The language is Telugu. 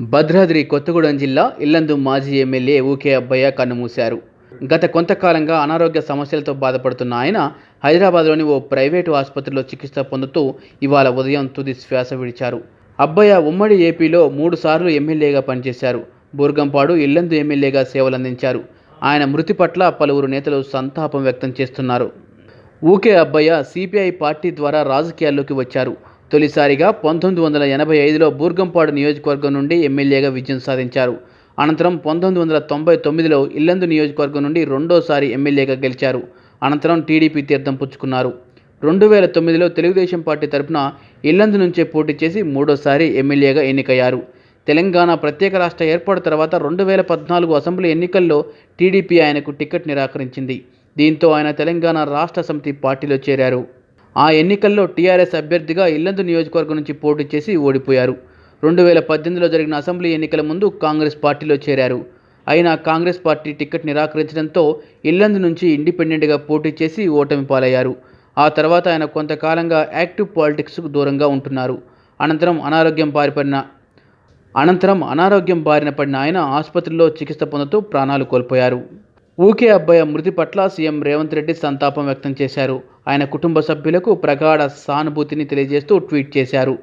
భద్రాద్రి కొత్తగూడెం జిల్లా ఇల్లందు మాజీ ఎమ్మెల్యే ఊకే అబ్బయ్య కన్నుమూశారు. గత కొంతకాలంగా అనారోగ్య సమస్యలతో బాధపడుతున్న ఆయన హైదరాబాద్లోని ఓ ప్రైవేటు ఆసుపత్రిలో చికిత్స పొందుతూ ఇవాళ ఉదయం తుది శ్వాస విడిచారు. అబ్బయ్య ఉమ్మడి ఏపీలో మూడుసార్లు ఎమ్మెల్యేగా పనిచేశారు. బూర్గంపాడు ఇల్లందు ఎమ్మెల్యేగా సేవలందించారు. ఆయన మృతి పట్ల పలువురు నేతలు సంతాపం వ్యక్తం చేస్తున్నారు. ఊకే అబ్బయ్య సిపిఐ పార్టీ ద్వారా రాజకీయాల్లోకి వచ్చారు. తొలిసారిగా పంతొమ్మిది వందల ఎనభై ఐదులో బూర్గంపాడు నియోజకవర్గం నుండి ఎమ్మెల్యేగా విజయం సాధించారు. అనంతరం పంతొమ్మిది వందల తొంభై తొమ్మిదిలో ఇల్లందు నియోజకవర్గం నుండి రెండోసారి ఎమ్మెల్యేగా గెలిచారు. అనంతరం టీడీపీ తీర్థం పుచ్చుకున్నారు. రెండు వేల తొమ్మిదిలో తెలుగుదేశం పార్టీ తరపున ఇల్లందు నుంచే పోటీ చేసి మూడోసారి ఎమ్మెల్యేగా ఎన్నికయ్యారు. తెలంగాణ ప్రత్యేక రాష్ట్ర ఏర్పాటు తర్వాత రెండు వేల పద్నాలుగు అసెంబ్లీ ఎన్నికల్లో టీడీపీ ఆయనకు టికెట్ నిరాకరించింది. దీంతో ఆయన తెలంగాణ రాష్ట్ర సమితి పార్టీలో చేరారు. ఆ ఎన్నికల్లో టీఆర్ఎస్ అభ్యర్థిగా ఇల్లందు నియోజకవర్గం నుంచి పోటీ చేసి ఓడిపోయారు. రెండు వేల పద్దెనిమిదిలో జరిగిన అసెంబ్లీ ఎన్నికల ముందు కాంగ్రెస్ పార్టీలో చేరారు. అయినా కాంగ్రెస్ పార్టీ టికెట్ నిరాకరించడంతో ఇల్లందు నుంచి ఇండిపెండెంట్గా పోటీ చేసి ఓటమి పాలయ్యారు. ఆ తర్వాత ఆయన కొంతకాలంగా యాక్టివ్ పాలిటిక్స్కు దూరంగా ఉంటున్నారు. అనంతరం అనారోగ్యం బారిపడిన అనంతరం అనారోగ్యం బారిన పడిన ఆయన ఆసుపత్రిలో చికిత్స పొందుతూ ప్రాణాలు కోల్పోయారు. ఊకే అబ్బాయి మృతి పట్ల సీఎం రేవంత్ రెడ్డి సంతాపం వ్యక్తం చేశారు. ఆయన కుటుంబ సభ్యులకు ప్రగాఢ సానుభూతిని తెలియజేస్తూ ట్వీట్ చేశారు.